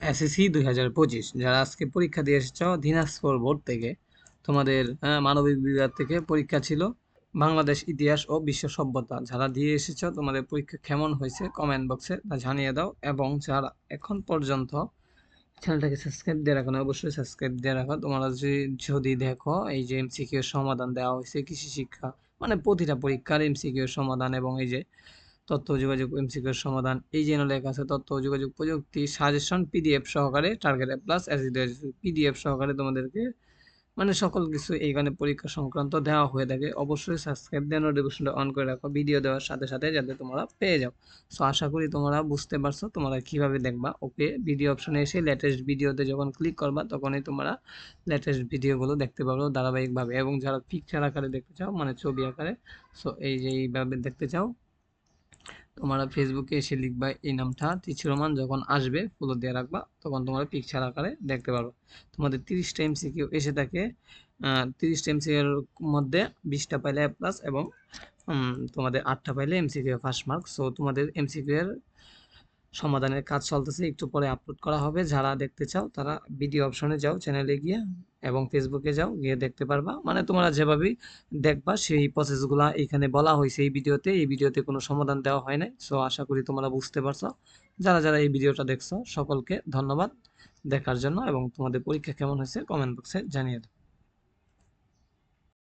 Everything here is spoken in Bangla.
এসএসসি দুই হাজার পঁচিশ, যারা আজকে পরীক্ষা দিয়ে এসেছ, দিনাজপুর বোর্ড থেকে, তোমাদের মানবিক বিভাগ থেকে পরীক্ষা ছিল, বাংলাদেশ ইতিহাস ও বিশ্ব সভ্যতা। যারা দিয়ে এসেছ, তোমাদের পরীক্ষা কেমন হয়েছে কমেন্ট বক্সে তা জানিয়ে দাও, এবং যারা এখন পর্যন্ত চ্যানেলটাকে সাবস্ক্রাইব দিয়ে রাখো না, অবশ্যই সাবস্ক্রাইব দিয়ে রাখো। তোমরা যদি দেখো, এই যে এমসিকিউ সমাধান দেওয়া হয়েছে, কৃষি শিক্ষা মানে প্রতিটা পরীক্ষার এমসিকিউ সমাধান এবং এই যে তথ্য যোগাযোগ এমসিকিউর সমাধান। এই যে লেখা আছে তথ্য যোগাযোগ প্রযুক্তি সাজেশন পিডিএফ সহকারে টার্গেট প্লাস পিডিএফ সহকারে তোমাদেরকে মানে সকল কিছু এইখানে পরীক্ষা সংক্রান্ত দেওয়া হয়ে থাকে। অবশ্যই সাবস্ক্রাইব দিয়ে নোটিফিকেশনটা অন করে রাখো ভিডিও দেওয়ার সাথে সাথে যাতে তোমরা পেয়ে যাও। সো আশা করি তোমরা বুঝতে পারছ, তোমরা কীভাবে দেখবা। ওকে ভিডিও অপশনে এসে লেটেস্ট ভিডিওতে যখন ক্লিক করবা, তখনই তোমরা লেটেস্ট ভিডিওগুলো দেখতে পারো ধারাবাহিকভাবে। এবং যারা পিকচার আকারে দেখতে চাও মানে ছবি আকারে সো এই যে এইভাবে দেখতে চাও তোমরা ফেসবুকে এসে লিখবা এই নামটা তিচি রোমান, যখন আসবে ফলো দিয়ে রাখবা, তখন তোমরা পিকচার আকারে দেখতে পারবে। তোমাদের তিরিশটা এমসিকিউ এসে থাকে তিরিশটা এমসিকিউর মধ্যে বিশটা পাইলে প্লাস এবং তোমাদের আটটা পাইলে এমসিকিউ ফার্স্ট মার্ক সো তোমাদের এমসিকিউ এর সমাধানের কাজ চলতেছে, একটু পরে আপলোড করা হবে। যারা দেখতে চাও, তারা ভিডিও অপশনে যাও চ্যানেলে গিয়ে এবং ফেসবুকে যাও, গিয়ে দেখতে পারবা। মানে তোমরা যেভাবেই দেখবা, সেই প্রসেসগুলো এখানে বলা হয়েছে এই ভিডিওতে। এই ভিডিওতে কোনো সমাধান দেওয়া হয় নাই। সো আশা করি তোমরা বুঝতে পারছ। যারা যারা এই ভিডিওটা দেখছ, সকলকে ধন্যবাদ দেখার জন্য এবং তোমাদের পরীক্ষা কেমন হয়েছে কমেন্ট বক্সে জানিয়ে দাও।